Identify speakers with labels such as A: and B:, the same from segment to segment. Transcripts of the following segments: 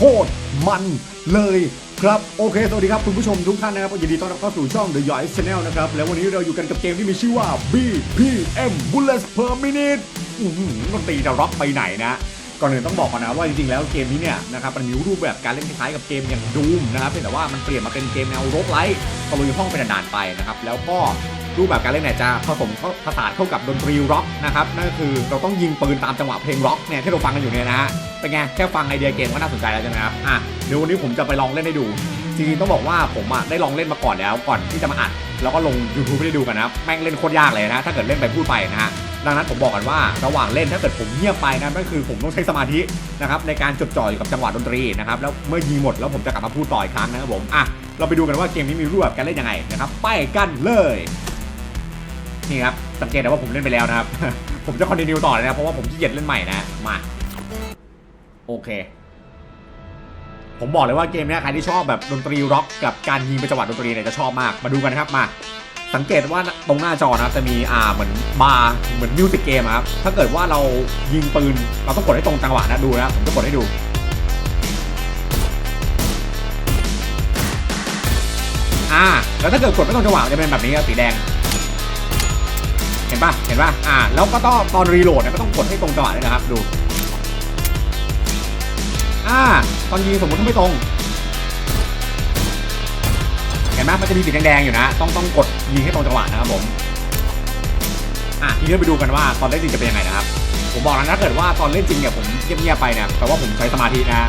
A: โคตรมันเลยครับโอเค สวัสดีครับ คุณผู้ชมทุกท่านนะครับยินดีต้อนรับเข้าสู่ช่อง The y o y Channel นะครับ แล้ววันนี้เราอยู่กันกับเกมที่มีชื่อว่า BPM Bullets per Minute อื้อหือดนตรีจะร็อกไปไหนนะ ก่อนอื่นต้องบอกก่อนนะว่าจริงๆแล้วเกมนี้เนี่ยนะครับมันมีรูปแบบการเล่นคล้ายๆกับเกมอย่างดูมนะครับเพียงแต่ว่ามันเปลี่ยนมาเป็นเกมแนวโรบไลท์ตะลุยห้องเป็นด่านๆไปนะครับแล้วก็ รูปแบบการเล่นเนี่ยจะผสมเข้าผสานเข้ากับดนตรีร็อกนะครับนั่นก็คือเราต้องยิงปืนตามจังหวะเพลงร็อกเนี่ยที่เราฟังกันอยู่เนี่ยนะฮะเป็นไงแค่ฟังไอเดียเกมก็น่าสนใจแล้วใช่ไหมครับอะเดี๋ยววันนี้ผมจะไปลองเล่นให้ดูจริงๆต้องบอกว่าผมอะได้ลองเล่นมาก่อนแล้วก่อนที่จะมาอัดแล้วก็ลง YouTube ให้ได้ดูกันนะครับแม่งเล่นโคตรยากเลยนะ ถ้าเกิดเล่นไปพูดไปนะฮะดังนั้นผมบอกกันว่าระหว่างเล่นถ้าเกิดผมเงียบไปนะนั่นคือผมต้องใช้สมาธินะครับในการจดจ่ออยู่กับจังหวะดนตรีนะครับแล้วเมื่อยิงหมดแล้วผมจะกลับมาพูดต่ออีกครั้งนะครับผมอะเราไปดูกันว่าเกมนี้มีรูปแบบการเล่นยังไงนะครับไปกันเลย นี่ครับ สังเกตได้ว่าผมเล่นไปแล้วนะครับ ผมจะคอนติเนียต่อเลยนะ เพราะว่าผมขี้เกียจเล่นใหม่นะ มา โอเค ผมบอกเลยว่าเกมนี้ใครที่ชอบแบบดนตรีร็อกกับการยิงเป็นจังหวะดนตรีเนี่ยจะชอบมาก มาดูกันครับมา สังเกตว่าตรงหน้าจอนะครับจะมีอ่าเหมือนบาร์เหมือนมิวสิกเกมครับ ถ้าเกิดว่าเรายิงปืนเราต้องกดให้ตรงจังหวะนะดูนะ ผมจะกดให้ดูอ่าแล้วถ้าเกิดกดไม่ตรงจังหวะมันจะเป็นแบบนี้ครับสีแดง เห็นปะเห็นปะอ่า แล้วก็ต้องตอนรีโหลดเนี่ยก็ต้องกดให้ตรงจังหวะด้วยนะครับ ดู อ่า ตอนยิงสมมติไม่ตรง เห็นไหมมันจะมีสีแดงๆอยู่นะ ต้องต้องกดยิงให้ตรงจังหวะนะครับผม อะทีนี้ไปดูกันว่าตอนเล่นจริงจะเป็นยังไงนะครับ ผมบอกแล้วนะถ้าเกิดว่าตอนเล่นจริงเนี่ยผมเงียบๆไปเนี่ยแปลว่าผมใช้สมาธินะ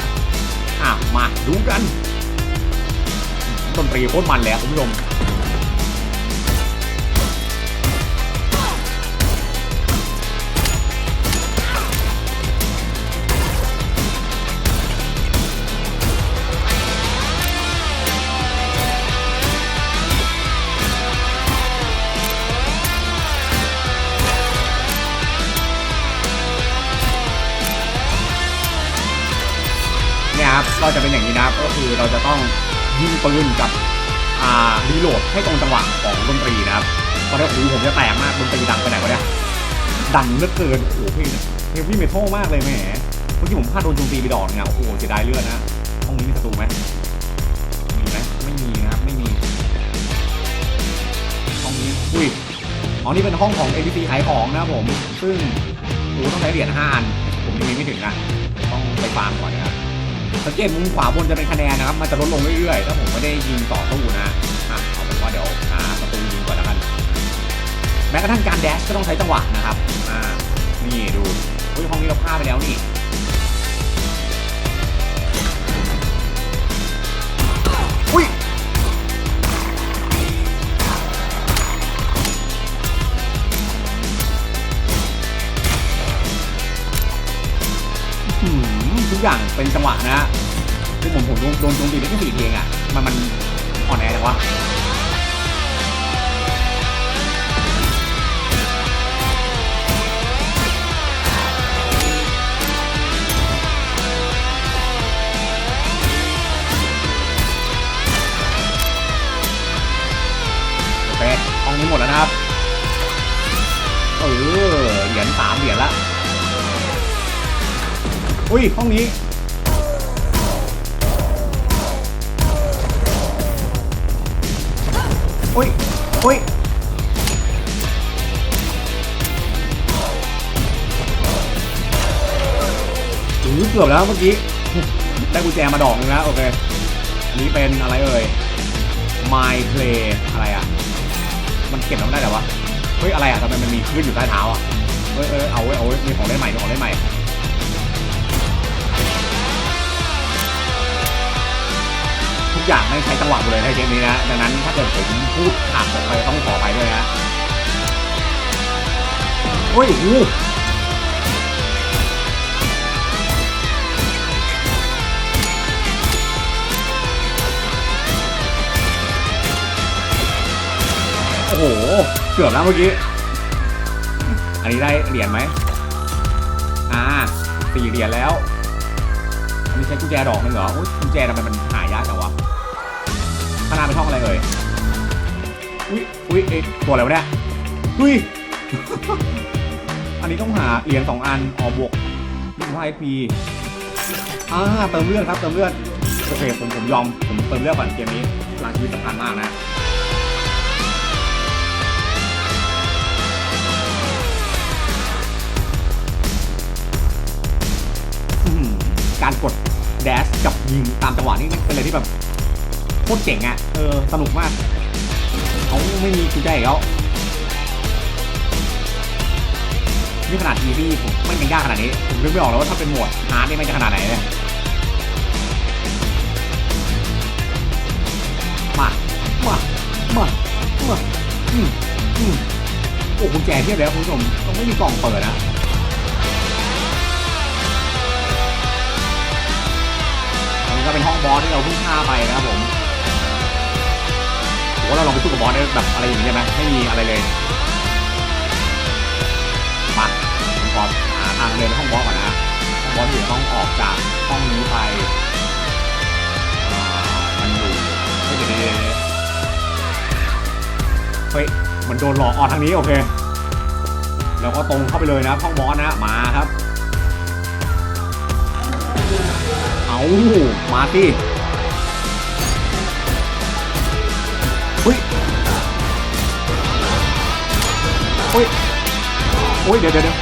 A: อะมาดูกันดนตรีโคตรมันเลยอะคุณผู้ชม นี่ยครับ ก็จะเป็นอย่างนี้นะครับ ก็คือเราจะต้องยิงปืนกับอ่ารีโหลดให้ตรงจังหวะของดนตรีนะครับตอนนี้หูผมจะแตกมากดนตรีดังไปไหนวะเนี่ยดังเหลือเกินโอ้โหเพลงเพลงพี่เมทัลมากเลยแหมเมื่อกี้ผมพลาดโดนโจมตีไปดอกเนี่ยโอ้โหเสียดายเลือดนะห้องนี้มีศัตรูไหมมีไหมไม่มีนะครับไม่มีห้องนี้อุ้ยอ๋อนี่เป็นห้องของ ABC ขายของนะครับผม ซึ่งโอ้ต้องใช้เหรียญห้าอันผมยังมีไม่ถึงนะต้องไปฟาร์มก่อนนะครับ สังเกตมุมขวาบนจะเป็นคะแนนนะครับ มันจะลดลงเรื่อยๆ ถ้าผมไม่ได้ยิงต่อสู้นะอะเอาเป็นว่าเดี๋ยวหาประตูยิงก่อนแล้วกัน แม้กระทั่งการแดชก็ต้องใช้จังหวะนะครับ อ่า นี่ดูเฮ้ยห้องนี้เราพลาดไปแล้วนี่ เป็นจังหวะนะฮะคือผมผมโดนโดนโจมตีได้แค่สี่ทีเองอะ มันมันอ่อนแอจังวะโอเคห้องนี้หมดแล้วนะครับ เออ เหรียญสามเหรียญละ อุ้ย ห้องนี้ อุ้ยอุ้ยถึงเกือบแล้วเมื่อกี้ ได้กุญแจมาดอกนึงแล้วโอเค อันนี้เป็นอะไรเอ่ย My Play อะไรอะ มันเก็บแล้วได้แต่วะ เฮ้ย อะไรอะทำไมมันมีคลื่นอยู่ใต้เท้าอะ เฮ้ยเอ้ยเอาเว้เอาเว้มีของเล่นใหม่มีของเล่นใหม่ อย่างไม่งใช้จังหวะหมดเลยในเกมนี้นะ ดังนั้นถ้าเกิดผมพูดขาดออกไปต้องขอไปด้วยนะโอ้ยโอ้โหโอ้โห เกือบแล้วเมื่อกี้ อันนี้ได้เหรียญไหมอ่าสี่เหรียญแล้ว อันนี้ใช้กุญแจดอกนึงเหรอโอ้ยกุญแจทำไมมัน เป็นช่องอะไรเอ่ย อุ้ยอุ้ยเอ๊ะตัวอะไรวะเนี่ย อุ้ย อันนี้ต้องหาเหรียญสองอันออบวก25 XP อ่าเติมเลือดครับเติมเลือด โอเคผมผมยอมผมเติมเลือดก่อนเกมนี้พลังชีวิตสำคัญมากนะการกดแดชกับยิงตามจังหวะนี่เป็นอะไรที่แบบ คตรเจ๋งอะ่ะ เออ สนุกมากเขาไม่มีคุณใจอีกแล้วนี่ขนาดอีซี่ผมไม่เป็นยากขนาดนี้ ผมนึกไม่ออกแล้วว่าถ้าเป็นโหมดฮาร์ดนี่มันจะขนาดไหนเนี่ยมา มา มา มา อืมอืมโอ้คุณแจเทียบแล้วคุณผู้ชมต้องไม่มีกล่องเปิดนะอันนี้ก็เป็นห้องบอสที่เราเพิ่งฆ่าไปนะครับผมผม ว่าเราลองไปสู้กับบอสได้แบบอะไรอย่างนี้ได้ไหมไม่มีอะไรเลยมาผมขอหาทางเดินไปห้องบอสก่อนนะห้องบอสอยู่ต้องออกจากห้องนี้ไปมันอยู่เฮ้ยเดี๋ยวเดี๋ยวเดี๋ยเฮ้ยมันโดนหลอกออกทางนี้โอเคแล้วก็ตรงเข้าไปเลยนะห้องบอสนะมาครับ เอามาสิ เฮ้ยเฮ้ยโอ้ยเดี๋ยวเดี๋ยวเดี๋ยว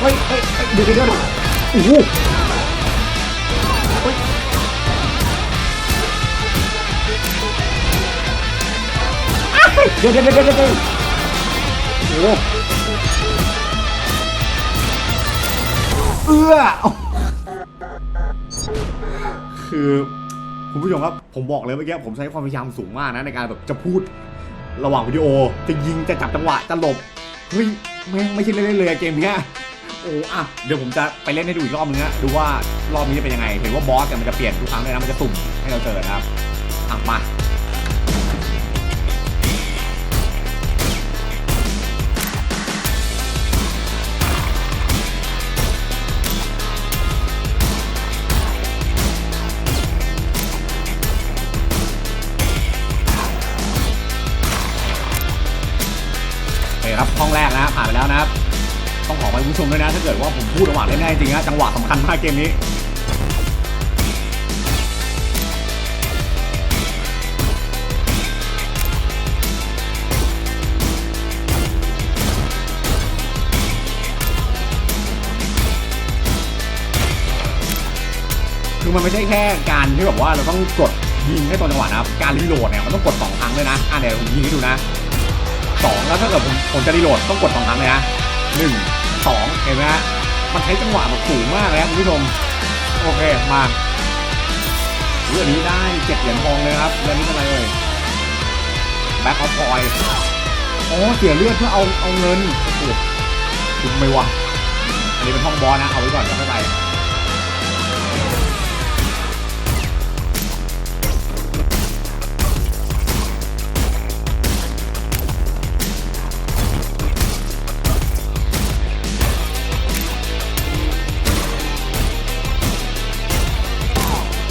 A: เฮ้ยเฮ้ยเฮ้ยเดี๋ยวเดี๋ยวเดี๋ยวโอ้ อ้าวเดี๋ยวเดี๋ยวเดี๋ยวเดี๋ยวเดี๋ยวโอ้เอื้อคือคุณผู้ชมครับ ผมบอกเลยเมื่อกี้ผมใช้ความพยายามสูงมากนะในการแบบจะพูดระหว่างวิดีโอ จะยิงจะจับจังหวะจะหลบเฮ้ยแม่งไม่ใช่เล่นเลยเกมเนี้ยโอ้อะเดี๋ยวผมจะไปเล่นให้ดูอีกรอบนึงนะดูว่ารอบนี้จะเป็นยังไง เห็นว่าบอสเนี่ยมันจะเปลี่ยนทุกครั้งเลยนะมันจะสุ่มให้เราเจอนะครับอะมา ผู้ชมด้วยนะ ถ้าเกิดว่าผมพูดระหว่างเล่นได้จริงนะจังหวะสำคัญมากเกมนี้คือมันไม่ใช่แค่การที่แบบว่าเราต้องกดยิงให้ตรงจังหวะนะครับ การรีโหลดเนี่ยมันต้องกดสองครั้งด้วยนะ อะเดี๋ยวผมยิงให้ดูนะสองแล้วถ้าเกิดผมผมจะรีโหลดต้องกดสองครั้งเลยนะหนึ่ง สองเห็นไหมฮะมันใช้จังหวะแบบสูงมากเลยครับคุณผู้ชม โอเค มาเรื่องนี้ได้เจ็ดเหรียญทองเลยครับเรื่องนี้เป็นอะไรเอ่ยแบ็คออฟพอยอ๋อเสียเลือดเพื่อเอาเอาเงินโอ้โหคุ้มไหมวะ อันนี้เป็นห้องบอสนะ เอาไว้ก่อนเดี๋ยวค่อยไป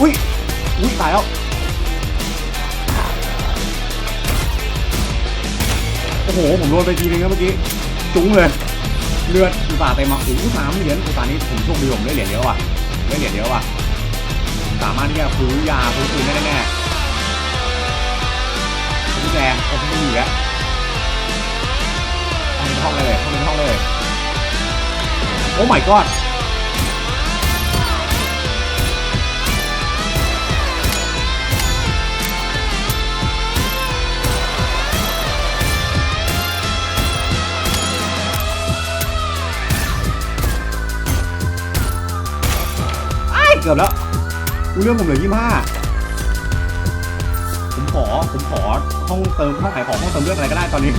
A: อุ้ยอุ้ยตายแล้วโอ้โหผมโดนไปทีนึงนะเมื่อกี้จุ้งเลยเลือดอุตส่าห์เต็มาโอ้โหสามเหรียญอุตส่าห์นี้ผมโชคดีผมได้เหรียญเยอะว่ะได้เหรียญเยอะว่ะสามารถที่จะซื้อยาซื้อปืนได้แน่ๆผมแจโอ้โหไม่มีแล้วห้องนี้ห้องเลยห้องนี้ห้องเลย โอ้ my god กือบแล้วกูเรื่องผมเหลือยี่ห้าผมขอผมขอห้องเติมห้องขายของห้องเติมเลือดอะไรก็ได้ตอนนี้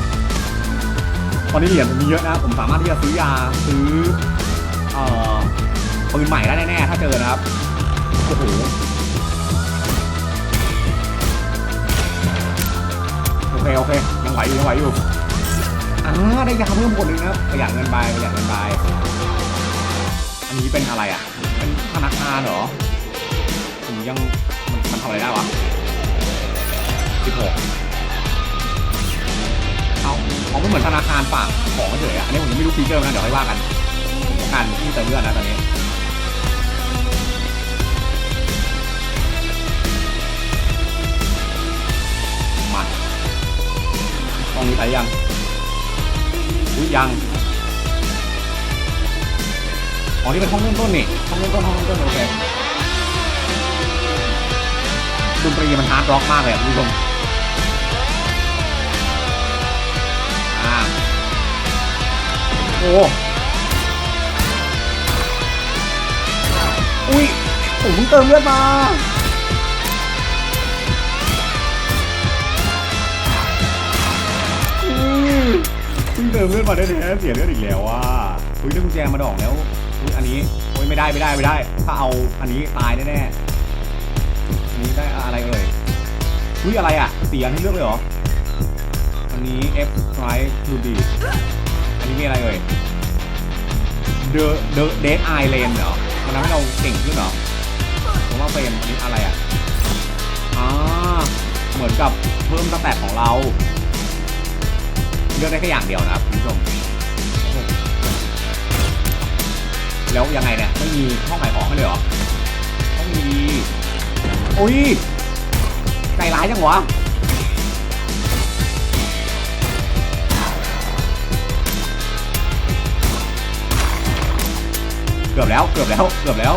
A: ตอนนี้เหรียญผมมีเยอะนะผมสามารถที่จะซื้อยาซื้อเอ่อปืนใหม่ได้แน่ๆถ้าเจอนะครับโอ้โหโอเคโอเคยังไหวอยู่ยังไหวอยู่อ่าได้ยาเพิ่มคนหนึ่งนะครับประหยัดเงินไปประหยัดเงินไป อันนี้เป็นอะไรอะ เป็นธนาคารเหรอ ผมยังมันมันทำอะไรได้วะสิบหกเอาเอาไม่เหมือนธนาคารฝากของเฉยอะ อันนี้ผมยังไม่รู้ฟีเจอร์นะเดี๋ยวค่อยว่ากันการที่เติมเลือดนะตอนนี้มาตรงนี้ไปยังอุ้ยยัง อ๋อนี่เป็นห้องเริ่มต้นนี่ห้องเริ่มต้นห้องเริ่มต้นโอเคดนตรีมันฮาร์ดร็อกมากเลยคุณผู้ชมอ่าโอ้อุ้ยผมเพิ่งเติมเลือดมาอืมเพิ่งเติมเลือดมาได้แท้เสียเลือดอีกแล้วว่าอุ้ยได้กุญแจมาดอกแล้ว อันนี้โอ้ยไม่ได้ไม่ได้ไม่ได้ ถ้าเอาอันนี้ตายแน่ๆอันนี้ได้อะไรเอ่ยอุ้ยอะไรอะเสียงให้เลือกเลยเหรออันนี้ F Drive to d อันนี้มีอะไรเอ่ย The The Dead Eye Lane เหรอมันทำให้เราเก่งขึ้นเหรอผมว่าเป็นอันนี้อะไรอะอ่าเหมือนกับเพิ่มสแตทของเราเลือกได้แค่อย่างเดียวนะครับคุณผู้ชม แล้วยังไงเนี่ยไม่มีห้องขายของให้เลยเหรอต้องมีโอ้ยใจร้ายจังวะเกือบแล้วเกือบแล้วเกือบแล้ว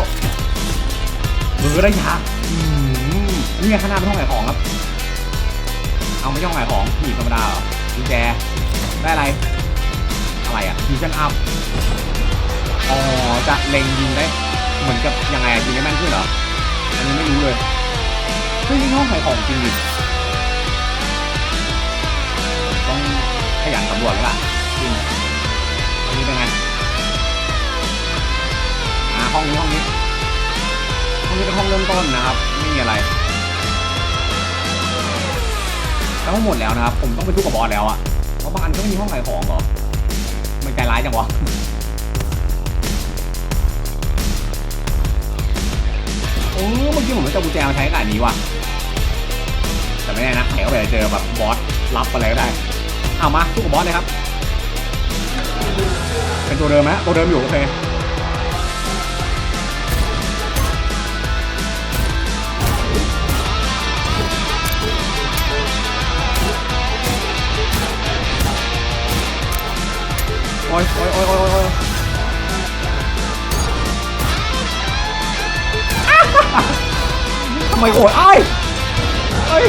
A: มือได้ยาอืมนี่ไงข้างหน้าเป็นห้องขายของครับ เอาไม่ใช่ห้องขายของผีธรรมดาเหรอกุญแจได้อะไร อะไรอะฟิชั่นอัพ อ๋อจะเล็งยิงได้เหมือนกับยังไงยิงได้แม่นขึ้นเหรออันนี้ไม่รู้เลยเฮ้ยนี่ห้องขายของจริงดิต้องขยันสำรวจแล้วล่ะจริงอันนี้เป็นไงอ่าห้องนี้ห้องนี้ห้องนี้เป็นห้องเริ่มต้นนะครับ ไม่มีอะไรแล้วหมดแล้วนะครับ ผมต้องไปทุกกับบอสแล้วอะเพราะบางอันก็ไม่มีห้องขายของเหรอมันใจร้ายจังวะ โอ้เมื่อกี้ผมไม่เจอกุญแจมาใช้กับอันนี้ว่ะแต่ไม่แน่นะแถวไปเจอแบบบอสรับอะไรก็ได้เอามาสู้กับบอสเลยครับ เป็นตัวเดิมไหมตัวเดิมอยู่โอเค ไมโหดไอ้ายเอ้ย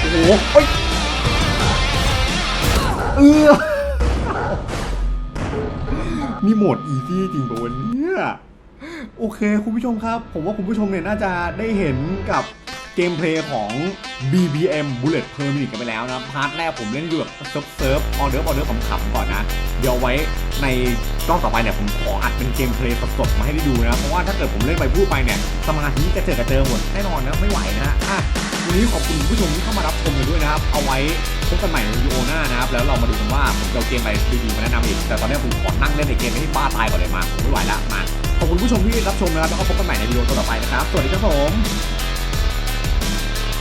A: โอ้โหเอ้ยเออนี่โหมดอีซี่จริงปะวันนี้ โอเค คุณผู้ชมครับ ผมว่าคุณผู้ชมเนี่ยน่าจะได้เห็นกับเกมเพลย์ของ BBM Bullet Permit กันไปแล้วนะ พาร์ทแรกผมเล่นอยู่แบบเซิร์ฟเซิร์ฟออเดอร์ออเดอร์ขำๆก่อนนะ เดี๋ยวไว้ในรอบต่อไปเนี่ยผมขออัดเป็นเกมเพลย์สดๆมาให้ได้ดูนะ เพราะว่าถ้าเกิดผมเล่นไปพูดไปเนี่ย สมาธิกระเจิดกระเจิงหมดแน่นอนนะ ไม่ไหวนะอะวันนี้ขอบคุณผู้ชมที่เข้ามารับชมกันด้วยนะครับ เอาไว้พบกันใหม่ในวิดีโอหน้านะครับ แล้วเรามาดูกันว่าผมจะเอาเกมอะไรดีๆมาแนะนำอีก แต่ตอนนี้ผมขอนั่งเล่นในเกมให้บ้าตายก่อนเลยมาผมไม่ไหวละมา ขอบคุณผู้ชมที่รับชมนะครับแล้วก็พบกันใหม่ในวิดีโอต่อไปนะครับ สวัสดีครับผม